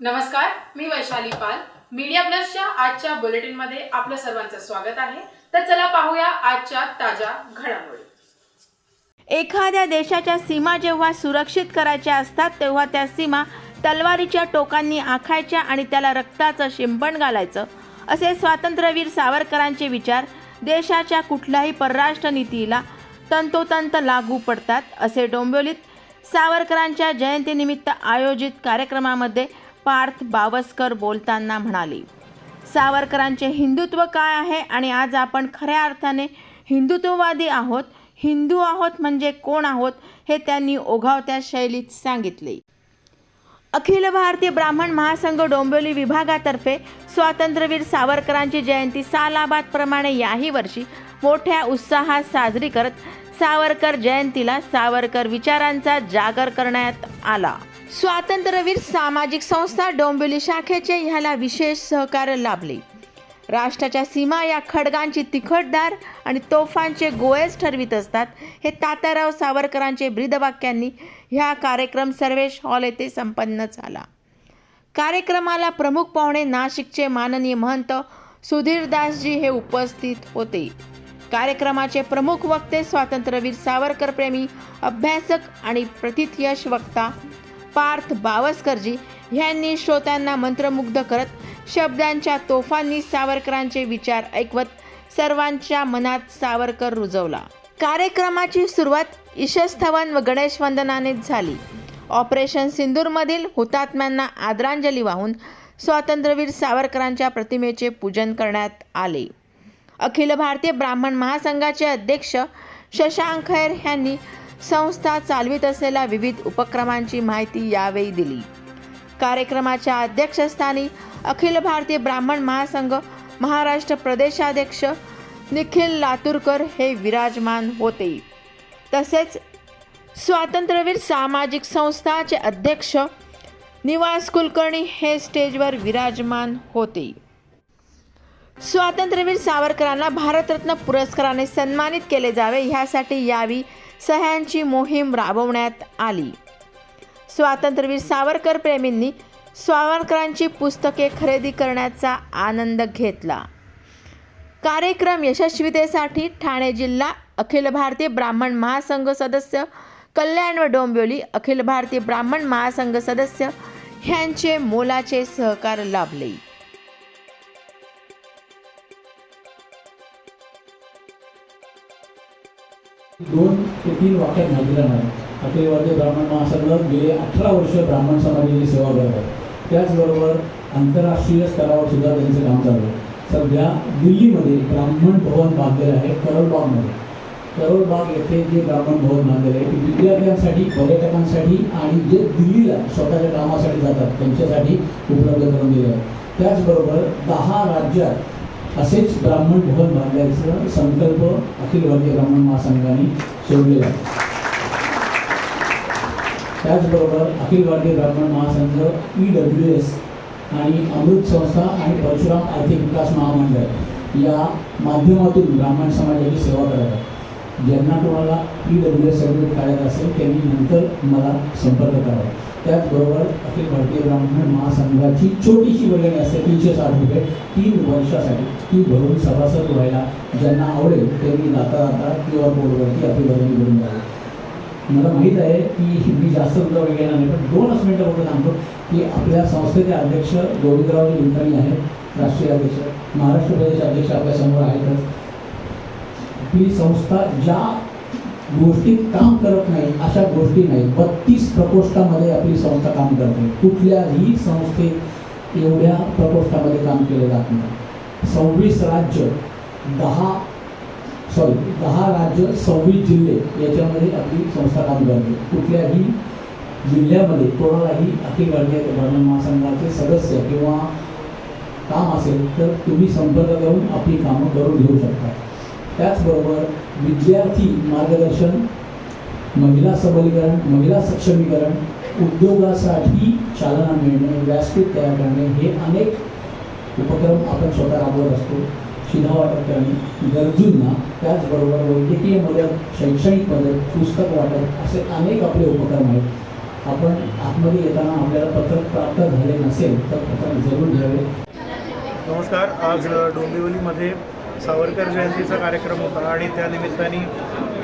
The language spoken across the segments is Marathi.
नमस्कार मी वैशाली पाल. मीडिया प्लसच्या आजच्या बुलेटिनमध्ये आपलं सर्वांचं स्वागत आहे. तर चला पाहूया आजच्या ताज्या घडामोडी. एखाद्या देशाच्या सीमा जेव्हा सुरक्षित करायच्या असतात तेव्हा त्या सीमा तलवारीच्या टोकांनी आखायच्या आणि त्याला रक्ताचं शिंपण घालायचं. असे स्वातंत्र्यवीर सावरकरांचे विचार देशाच्या कुठल्याही परराष्ट्र नीतीला तंतोतंत लागू पडतात असे डोंबिवलीत सावरकरांच्या जयंतीनिमित्त आयोजित कार्यक्रमामध्ये पार्थ बावस्कर बोलताना म्हणाले सावरकरांचे हिंदुत्व काय आहे आणि आज आपण खऱ्या अर्थाने हिंदुत्ववादी आहोत? हिंदू आहोत म्हणजे कोण आहोत? हे त्यांनी ओघावत्या शैलीत सांगितले. अखिल भारतीय ब्राह्मण महासंघ डोंबिवली विभागातर्फे स्वातंत्र्यवीर सावरकरांची जयंती सालाबादप्रमाणे याही वर्षी मोठ्या उत्साहात साजरी करत सावरकर जयंतीला सावरकर विचारांचा जागर करण्यात आला. स्वातंत्र्यवीर सामाजिक संस्था डोंबिवली शाखेचे ह्याला विशेष सहकार्य लाभले. राष्ट्राच्या सीमा या खडगांची तिखटदार आणि तोफांचे गोळेच ठरवित असतात. हे तात्याराव सावरकरांचे ब्रीदवाक्यांनी ह्या कार्यक्रम सर्वेश हॉल येथे संपन्न झाला. कार्यक्रमाला प्रमुख पाहुणे नाशिकचे माननीय महंत सुधीरदासजी हे उपस्थित होते. कार्यक्रमाचे प्रमुख वक्ते स्वातंत्र्यवीर सावरकर प्रेमी अभ्यासक आणि प्रतिथयश वक्ता पार्थ बावस्करजी ह्यांनी श्रोत्यांना मंत्रमुग्ध करत शब्दांच्या तोफांनी सावरकरांचे विचार ऐकवत सर्वांच्या मनात सावरकर रुजवला. कार्यक्रमाची सुरुवात ईशस्थवन व गणेश वंदनाने झाली. ऑपरेशन सिंदूरमधील हुतात्म्यांना आदरांजली वाहून स्वातंत्र्यवीर सावरकरांच्या प्रतिमेचे पूजन करण्यात आले. अखिल भारतीय ब्राह्मण महासंघाचे अध्यक्ष शशांक खैर ह्यांनी संस्था चालवित असलेल्या विविध उपक्रमांची माहिती यावेळी दिली. कार्यक्रमाच्या अध्यक्षस्थानी अखिल भारतीय ब्राह्मण महासंघ महाराष्ट्र प्रदेशाध्यक्ष निखिल लातूरकर हे विराजमान होते. तसेच स्वातंत्र्यवीर सामाजिक संस्थाचे अध्यक्ष निवास कुलकर्णी हे स्टेजवर विराजमान होते. स्वातंत्र्यवीर सावरकरांना भारतरत्न पुरस्काराने सन्मानित केले जावे ह्यासाठी यावी सह्यांची मोहीम राबवण्यात आली. स्वातंत्र्यवीर सावरकर प्रेमींनी सावरकरांची पुस्तके खरेदी करण्याचा आनंद घेतला. कार्यक्रम यशस्वीतेसाठी ठाणे जिल्हा अखिल भारतीय ब्राह्मण महासंघ सदस्य कल्याण व डोंबिवली अखिल भारतीय ब्राह्मण महासंघ सदस्य ह्यांचे मोलाचे सहकार लाभले. दोन ते तीन वाक्यात माहिती राहणार अखिल भारतीय ब्राह्मण महासंघ गेले अठरा वर्ष ब्राह्मण समाजाची सेवा करत आहे त्याचबरोबर आंतरराष्ट्रीय स्तरावर सुद्धा त्यांचं काम चालू आहे. सध्या दिल्लीमध्ये ब्राह्मण भवन बांधलेलं आहे करोलबागमध्ये. करोलबाग येथे जे ब्राह्मण भवन बांधलेलं आहे ते विद्यार्थ्यांसाठी पर्यटकांसाठी आणि जे दिल्लीला स्वतःच्या कामासाठी जातात त्यांच्यासाठी उपलब्ध करून दिलं आहे. त्याचबरोबर दहा राज्यात असेच ब्राह्मण भवन बांधायचा संकल्प अखिल भारतीय ब्राह्मण महासंघाने सोडलेला आहे. त्याचबरोबर अखिल भारतीय ब्राह्मण महासंघ ई डब्ल्यू एस आणि अमृत संस्था आणि परशुराम आर्थिक विकास महामंडळ या माध्यमातून ब्राह्मण समाजाची सेवा करत ज्यांना कोणाला ई डब्ल्यू एस सर्टिफिकेट काढायचं असेल त्यांनी नंतर मला संपर्क करावा. त्याचबरोबर अखिल भारतीय ब्राह्मण महासंघाची छोटीशी वर्गणी असते तीनशे साठ रुपये तीन वर्षासाठी ती भरून सभासद व्हायला ज्यांना आवडेल त्यांनी जाता जाता किंवा बोर्डवरती आपली वर्गणी भरून द्यावी मला माहीत आहे की मी जास्त मुद्दा वेळ नाही पण दोनच मिनटं फक्त सांगतो की आपल्या संस्थेचे अध्यक्ष गोविंदराव लिंकणी आहेत राष्ट्रीय अध्यक्ष महाराष्ट्र प्रदेश अध्यक्ष आपल्यासमोर आहेतच आपली संस्था ज्या गोष्टीत काम करत नाही अशा गोष्टी नाही. बत्तीस प्रकोष्ठामध्ये आपली संस्था काम करते कुठल्याही संस्थेत एवढ्या प्रकोष्ठामध्ये काम केलं जात नाही. सव्वीस राज्य दहा सॉरी दहा राज्य सव्वीस जिल्हे याच्यामध्ये आपली संस्था काम करते कुठल्याही जिल्ह्यामध्ये कोणालाही अखिल भारतीय ब्राह्मण महासंघाचे सदस्य किंवा काम असेल तर तुम्ही संपर्क करून आपली कामं करून घेऊ शकता. त्याचबरोबर विद्यार्थी मार्गदर्शन महिला सबलीकरण महिला सक्षमीकरण उद्योगासाठी चालना मिळणे व्यासपीठ तयार करणे हे अनेक उपक्रम आपण स्वतः राबवत असतो. शिधा वाटप करणे गरजूंना त्याचबरोबर वैद्यकीय मदत शैक्षणिक मदत पुस्तक वाटप असे अनेक आपले उपक्रम आहेत. आपण आतमध्ये येताना आपल्याला पत्रक प्राप्त झाले नसेल तर पत्रक जरूर घ्यावे. नमस्कार. आज डोंबिवलीमध्ये सावरकर जयंतीचा कार्यक्रम होता आणि त्या निमित्ताने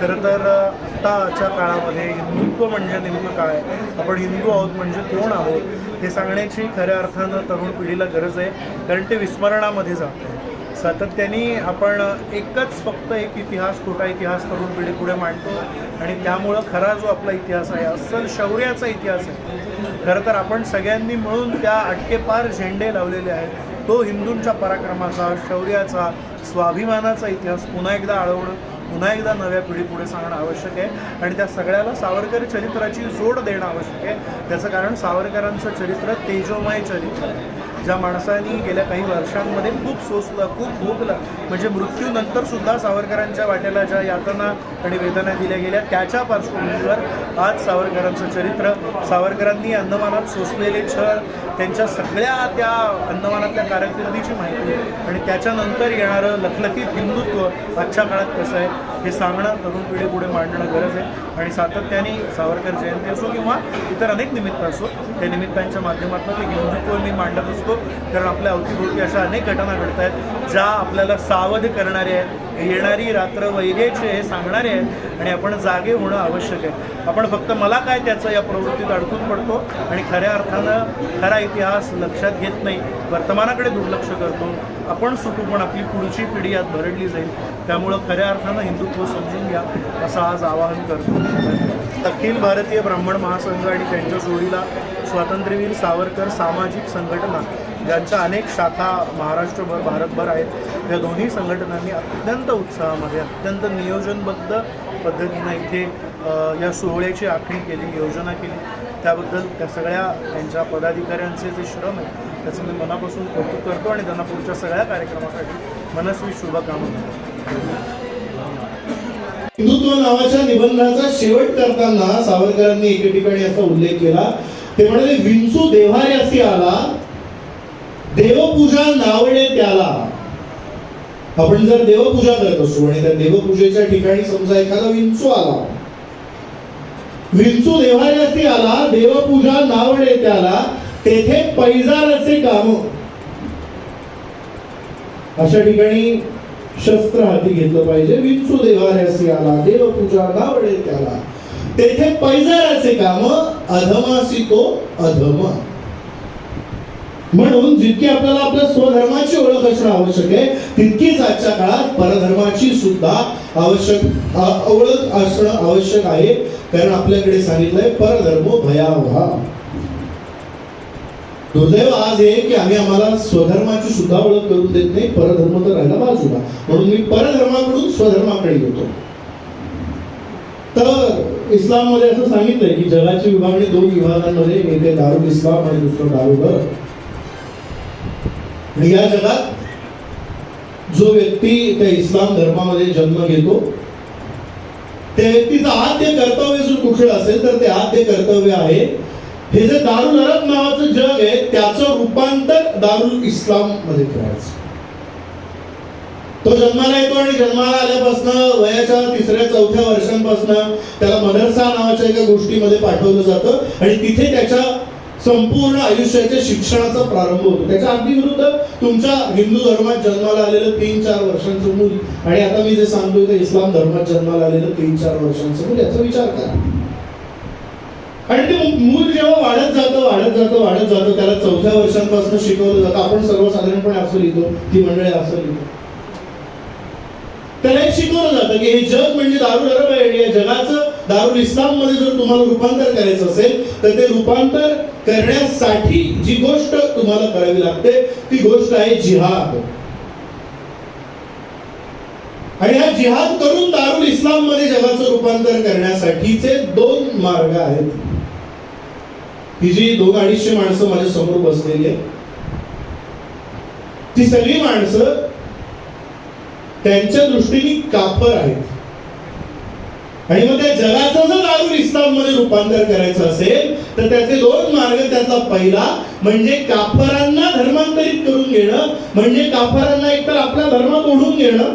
खरं तर आत्ताच्या काळामध्ये हिंदुत्व म्हणजे नेमकं काय? आपण हिंदू आहोत म्हणजे कोण आहोत? हे सांगण्याची खऱ्या अर्थानं तरुण पिढीला गरज आहे कारण ते विस्मरणामध्ये जात आहे सातत्याने आपण एकच फक्त एक इतिहास खोटा इतिहास तरुण पिढी पुढे मांडतो आणि त्यामुळं खरा जो आपला इतिहास आहे अस्सल शौर्याचा इतिहास आहे. खरं तर आपण सगळ्यांनी मिळून त्या अटकेपार झेंडे लावलेले आहेत. तो हिंदूंच्या पराक्रमाचा शौर्याचा स्वाभिमानाचा इतिहास पुन्हा एकदा आळवणं पुन्हा एकदा नव्या पिढीपुढे सांगणं आवश्यक आहे. आणि त्या सगळ्याला सावरकर चरित्राची जोड देणं आवश्यक आहे. त्याचं कारण सावरकरांचं चरित्र तेजोमय चरित्र आहे. ज्या माणसांनी गेल्या काही वर्षांमध्ये खूप सोसलं खूप भोगलं म्हणजे मृत्यूनंतर सुद्धा सावरकरांच्या वाट्याला ज्या यातना आणि वेदना दिल्या गेल्या. त्याच्या पार्श्वभूमीवर आज सावरकरांचं चरित्र सावरकरांनी अंदमानात सोसलेले छळ त्यांच्या सगळ्या त्या अंदमानातल्या कारकिर्दीची माहिती आणि त्याच्यानंतर येणारं लखलखीत हिंदुत्व आजच्या काळात कसं आहे हे सांगणं तरुण पिढी पुढे मांडणं गरज आहे. आणि सातत्याने सावरकर जयंती असो किंवा इतर अनेक निमित्त असो त्या निमित्तांच्या माध्यमातून ते हिंदुत्व मी मांडत असतो. कारण आपल्या अवतीभोवती अशा अनेक घटना घडत आहेत ज्या आपल्याला सावध करणाऱ्या आहेत येणारी रात्र वैगेचे हे सांगणारे आहेत आणि आपण जागे होणं आवश्यक आहे. आपण फक्त मला काय त्याचं या प्रवृत्तीत अडकून पडतो आणि खऱ्या अर्थानं खरा इतिहास लक्षात घेत नाही. वर्तमानाकडे दुर्लक्ष करतो. आपण सुटू पण आपली पुढची पिढी यात भरडली जाईल. त्यामुळं खऱ्या अर्थानं हिंदुत्व समजून घ्या असं आज आवाहन करतो. अखिल भारतीय ब्राह्मण महासंघ आणि त्यांच्या जोडीला स्वातंत्र्यवीर सावरकर सामाजिक संघटना. ज्यांच्या अनेक शाखा महाराष्ट्रभर भारतभर आहेत या दोन्ही संघटनांनी अत्यंत उत्साहामध्ये अत्यंत नियोजनबद्ध पद्धतीनं इथे या सोहळ्याची आखणी केली योजना केली. त्याबद्दल त्या सगळ्या त्यांच्या पदाधिकाऱ्यांचे जे श्रम आहे त्याचं मी मनापासून कौतुक करतो आणि त्यांना पुढच्या सगळ्या कार्यक्रमासाठी मनस्वी शुभकामना हिंदुत्व नावाच्या निबंधाचा शेवट करताना सावरकरांनी एके ठिकाणी असा उल्लेख केला. ते म्हणाले विंचू देव्हारे असे आला देवपूजा नावडे त्याला. आपण जर देवपूजा करत असू आणि त्या देवपूजेच्या ठिकाणी समजा एखादा विंचू आला विंचू देव्हारे आला देवपूजा नावडे त्याला तेथे पैजाराचे काम. अशा ठिकाणी शस्त्र हाती घेतलं पाहिजे विंचू देवाऱ्यासी आला देवपूजा नावडे त्याला. तेथे पैजाराचे काम अधमासी तो अधमा. म्हणून जितकी आपल्याला आपल्या स्वधर्माची ओळख असणं आवश्यक आहे तितकीच आजच्या काळात परधर्माची सुद्धा आवश्यक ओळख असणं आवश्यक आहे. कारण आपल्याकडे सांगितलंय परधर्म भयावहा. दुर्दैव आज आहे की आम्ही आम्हाला स्वधर्माची सुद्धा ओळख करून देत नाही परधर्म तर राहिला बाजूला म्हणून मी परधर्माकडून स्वधर्माकडे येतो. तर इस्लाममध्ये असं सांगितलंय की जगाची विभागणी दोन विभागांमध्ये येते दारुल इस्लाम आणि दुसरं दारू आणि या जगात जो व्यक्ती त्या इस्लाम धर्मामध्ये जन्म घेतो त्या व्यक्तीचं आद्य कर्तव्य जर कुठलं असेल तर ते आद्य कर्तव्य आहे. हे जे दारुल अरब नावाचं जग आहे त्याचं रूपांतर दारुल इस्लाममध्ये करायचं. तो जन्माला येतो आणि जन्माला आल्यापासून वयाच्या तिसऱ्या चौथ्या वर्षांपासून त्याला मदरसा नावाच्या एका गोष्टीमध्ये पाठवलं जातं. आणि तिथे त्याच्या संपूर्ण आयुष्याच्या शिक्षणाचा प्रारंभ होतो. त्याच्या अगदी विरुद्ध तुमच्या हिंदू धर्मात जन्माला आलेलं तीन चार वर्षांचं मूल आणि आता मी जे सांगतोय ते इस्लाम धर्मात जन्माला आलेलं तीन चार वर्षांचं मूल याचा विचार करा. आणि ते मूल जेव्हा वाढत जातं वाढत जातं वाढत जातं त्याला चौथ्या वर्षांपासून शिकवलं जातं. आपण सर्वसाधारणपणे असं लिहितो ती मंडळी असं लिहितो. त्याला एक शिकवलं जातं की हे जग म्हणजे दारू अरब आहे या जगाचं दारुल इस्लाममध्ये जर तुम्हाला रूपांतर करायचं असेल तर ते रूपांतर करण्यासाठी जी गोष्ट तुम्हाला करावी लागते ती गोष्ट आहे जिहाद. आणि हा जिहाद करून दारुल इस्लाममध्ये जगाचं रूपांतर करण्यासाठीचे दोन मार्ग आहेत. ही जी दोन अडीचशे माणसं माझ्यासमोर बसलेली आहेत ती सगळी माणसं त्यांच्या दृष्टीने कापर आहेत. आणि मग त्या जगाचं जर दारुल इस्लाममध्ये रूपांतर करायचं असेल तर त्याचे दोन मार्ग त्याचा पहिला म्हणजे काफरांना धर्मांतरित करून घेणं म्हणजे काफरांना एकतर आपल्या धर्मात ओढून घेणं.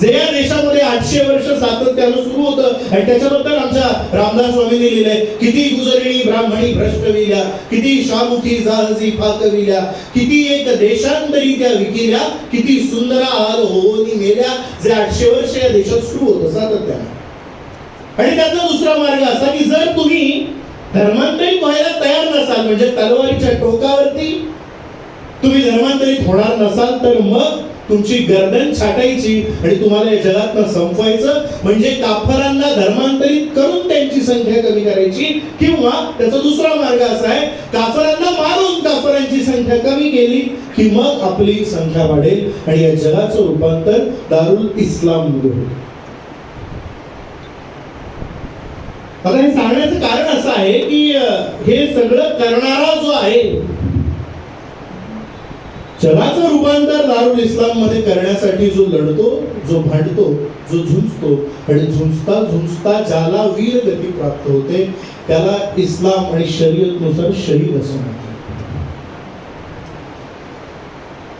जे या देशामध्ये आठशे वर्ष सातत्यानं सुरू होतं आणि त्याच्याबद्दल आमच्या रामदास स्वामींनी लिहिलंय किती गुजरिणी ब्राह्मणी भ्रष्टविल्या किती शामुखी जहाजी फाकविल्या किती एक देशांतरी त्या विकिल्या किती सुंदर आहार होऊन मेल्या जे आठशे वर्ष या देशात सुरू होतं सातत्यानं. आणि त्याचा दुसरा मार्ग असा की जर तुम्ही धर्मांतरित व्हायला तयार नसाल म्हणजे तलवारीच्या टोकावरती तुम्ही धर्मांतरित होणार नसाल तर मग तुमची गर्दन छाटायची आणि तुम्हाला या जगात संपवायचं. म्हणजे काफरांना धर्मांतरित करून त्यांची संख्या कमी करायची. किंवा त्याचा दुसरा मार्ग असा आहे काफरांना मारून काफरांची संख्या कमी केली की मग आपली संख्या वाढेल आणि या जगाचं रूपांतर दारुल इस्लाम होईल. आता हे सांगण्याचं कारण असं आहे की हे सगळं करणारा जो आहे जगाचं रूपांतर दारुल इस्लाममध्ये करण्यासाठी जो लढतो जो भांडतो जो झुंजतो आणि झुंजता झुंजता ज्याला वीर गती प्राप्त होते त्याला इस्लाम आणि शरीयतनुसार शहीद असं म्हणतात.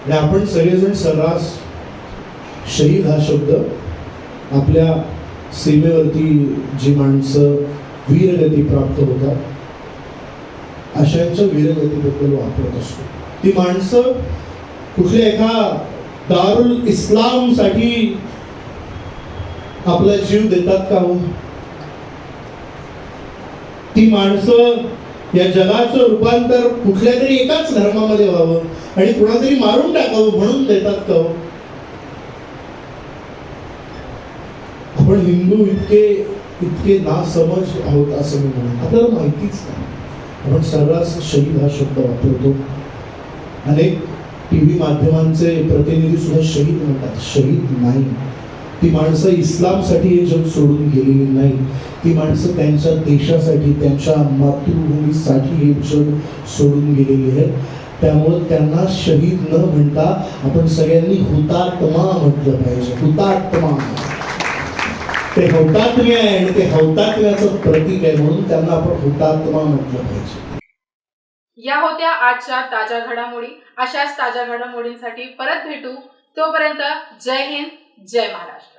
आणि आपण सगळेजण सर्रास शहीद हा शब्द आपल्या सीमेवरती जी माणसं वीरगती प्राप्त होतात. अशांच्या वीरगतीबद्दल वापरत असतो. ती माणसं कुठल्या एका दारुल इस्लामसाठी आपला जीव देतात का हो? ती माणसं या जगाचं रूपांतर कुठल्या तरी एकाच धर्मामध्ये व्हावं आणि कुणातरी मारून टाकावं म्हणून देतात का हो? आपण हिंदू इतके इतके नासमज आहोत असं मी म्हणेन. आपल्याला माहितीच नाही. आपण सर्रास शहीद हा शब्द वापरतो. अनेक टी व्ही माध्यमांचे प्रतिनिधी सुद्धा शहीद म्हणतात. शहीद नाही. ती माणसं इस्लामसाठी हे जग सोडून गेलेली नाही. ती माणसं त्यांच्या देशासाठी त्यांच्या मातृभूमीसाठी हे जग सोडून गेलेली आहेत. त्यामुळं त्यांना शहीद न म्हणता आपण सगळ्यांनी हुतात्मा म्हटलं पाहिजे. हुतात्मा. ते हौतात्म्य आहे आणि ते हौतात्म्याचं प्रतीक आहे म्हणून त्यांना आपण हुतात्मा म्हटलं पाहिजे. या होत्या आजच्या ताज्या घडामोडी. अशाच ताज्या घडामोडींसाठी परत भेटू. तोपर्यंत जय हिंद जय महाराष्ट्र.